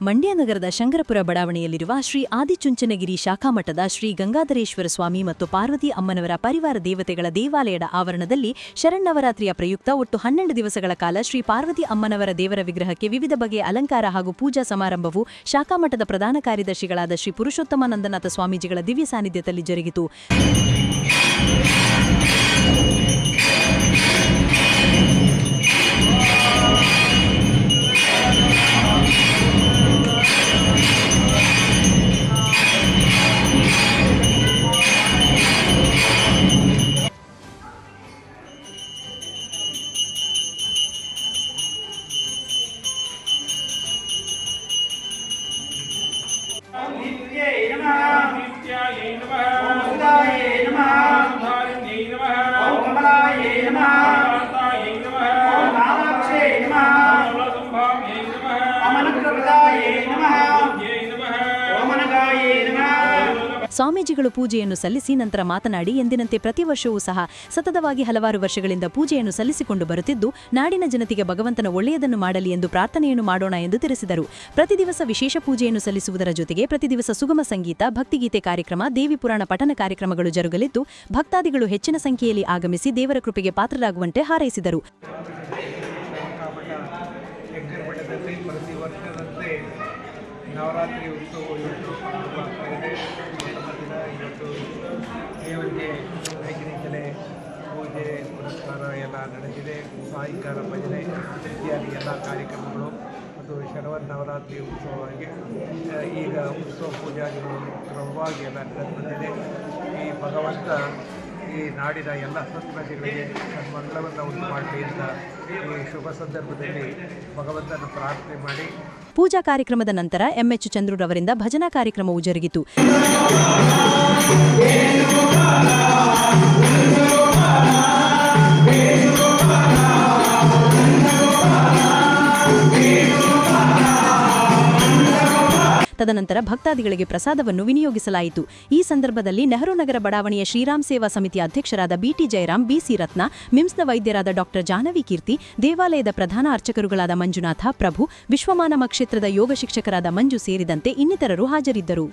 ಮಂಡ್ಯ ನಗರದ ಶಂಕರಪುರ ಬಡಾವಣೆಯಲ್ಲಿರುವ ಶ್ರೀ ಆದಿಚುಂಚನಗಿರಿ ಶಾಖಾಮಠದ ಶ್ರೀ ಗಂಗಾಧರೇಶ್ವರ ಸ್ವಾಮಿ ಮತ್ತು ಪಾರ್ವತಿ ಅಮ್ಮನವರ ಪರಿವಾರ ದೇವತೆಗಳ ದೇವಾಲಯದ ಆವರಣದಲ್ಲಿ ಶರಣ್ಣವರಾತ್ರಿಯ ಪ್ರಯುಕ್ತ ಒಟ್ಟು ಹನ್ನೆರಡು ದಿವಸಗಳ ಕಾಲ ಶ್ರೀ ಪಾರ್ವತಿ ಅಮ್ಮನವರ ದೇವರ ವಿಗ್ರಹಕ್ಕೆ ವಿವಿಧ ಬಗೆಯ ಅಲಂಕಾರ ಹಾಗೂ ಪೂಜಾ ಸಮಾರಂಭವು ಶಾಖಾಮಠದ ಪ್ರಧಾನ ಕಾರ್ಯದರ್ಶಿಗಳಾದ ಶ್ರೀ ಪುರುಷೋತ್ತಮಾನಂದನಾಥ ಸ್ವಾಮೀಜಿಗಳ ದಿವ್ಯ ಸಾನ್ನಿಧ್ಯದಲ್ಲಿ ಜರುಗಿತು. నమః నిత్యాయ నమః ಸ್ವಾಮೀಜಿಗಳು ಪೂಜೆಯನ್ನು ಸಲ್ಲಿಸಿ ನಂತರ ಮಾತನಾಡಿ, ಎಂದಿನಂತೆ ಪ್ರತಿ ವರ್ಷವೂ ಸಹ ಸತತವಾಗಿ ಹಲವಾರು ವರ್ಷಗಳಿಂದ ಪೂಜೆಯನ್ನು ಸಲ್ಲಿಸಿಕೊಂಡು ಬರುತ್ತಿದ್ದು, ನಾಡಿನ ಜನತೆಗೆ ಭಗವಂತನ ಒಳ್ಳೆಯದನ್ನು ಮಾಡಲಿ ಎಂದು ಪ್ರಾರ್ಥನೆಯನ್ನು ಮಾಡೋಣ ಎಂದು ತಿಳಿಸಿದರು. ಪ್ರತಿ ದಿವಸ ವಿಶೇಷ ಪೂಜೆಯನ್ನು ಸಲ್ಲಿಸುವುದರ ಜೊತೆಗೆ ಪ್ರತಿ ದಿವಸ ಸುಗಮ ಸಂಗೀತ, ಭಕ್ತಿಗೀತೆ ಕಾರ್ಯಕ್ರಮ, ದೇವಿ ಪುರಾಣ ಪಠನ ಕಾರ್ಯಕ್ರಮಗಳು ಜರುಗಲಿದ್ದು, ಭಕ್ತಾದಿಗಳು ಹೆಚ್ಚಿನ ಸಂಖ್ಯೆಯಲ್ಲಿ ಆಗಮಿಸಿ ದೇವರ ಕೃಪೆಗೆ ಪಾತ್ರರಾಗುವಂತೆ ಹಾರೈಸಿದರು. ನವರಾತ್ರಿ ಉತ್ಸವ ಇವತ್ತು ದಿನ ಇವತ್ತು ದೇವರಿಗೆ ಬೆಳಗಿನಿಂದಲೇ ಪೂಜೆ ಪುರಸ್ಕಾರ ಎಲ್ಲ ನಡೆದಿದೆ. ಸಾಯಂಕಾಲ ಭಜನೆ ಇತ್ಯಾದಿ ಎಲ್ಲ ಕಾರ್ಯಕ್ರಮಗಳು ಮತ್ತು ಶರವನ್ನವರಾತ್ರಿ ಉತ್ಸವವಾಗಿ ಆ, ಈಗ ಉತ್ಸವ ಪೂಜಾದಿಗಳು ಕ್ರಮವಾಗಿ ಎಲ್ಲ ನಡೆದು ಬಂದಿದೆ ಈ ಭಗವಂತ ಈ ನಾಡಿನ ಎಲ್ಲ ಸತ್ಪ್ರಜೆಗಳಿಗೆ ಮಂಗಳವನ್ನು ಉಂಟು ಮಾಡಲಿ ಅಂತ ಈ ಶುಭ ಸಂದರ್ಭದಲ್ಲಿ ಭಗವಂತನ ಪ್ರಾರ್ಥನೆ ಮಾಡಿ. ಪೂಜಾ ಕಾರ್ಯಕ್ರಮದ ನಂತರ ಎಂಎಚ್ ಚಂದ್ರುರವರಿಂದ ಭಜನಾ ಕಾರ್ಯಕ್ರಮವು ಜರುಗಿತು. ತದನಂತರ ಭಕ್ತಾದಿಗಳಿಗೆ ಪ್ರಸಾದವನ್ನು ವಿನಿಯೋಗಿಸಲಾಯಿತು. ಈ ಸಂದರ್ಭದಲ್ಲಿ ನೆಹರು ನಗರ ಬಡಾವಣೆಯ ಶ್ರೀರಾಮ್ ಸೇವಾ ಸಮಿತಿಯ ಅಧ್ಯಕ್ಷರಾದ ಬಿಟಿ ಜಯರಾಮ್ ಬಿಸಿ ರತ್ನ, ಮಿಮ್ಸ್ನ ವೈದ್ಯರಾದ ಡಾಕ್ಟರ್ ಜಾನವಿ ಕೀರ್ತಿ, ದೇವಾಲಯದ ಪ್ರಧಾನ ಅರ್ಚಕರುಗಳಾದ ಮಂಜುನಾಥ ಪ್ರಭು, ವಿಶ್ವಮಾನಮ ಕ್ಷೇತ್ರದ ಯೋಗ ಶಿಕ್ಷಕರಾದ ಮಂಜು ಸೇರಿದಂತೆ ಇನ್ನಿತರರು ಹಾಜರಿದ್ದರು.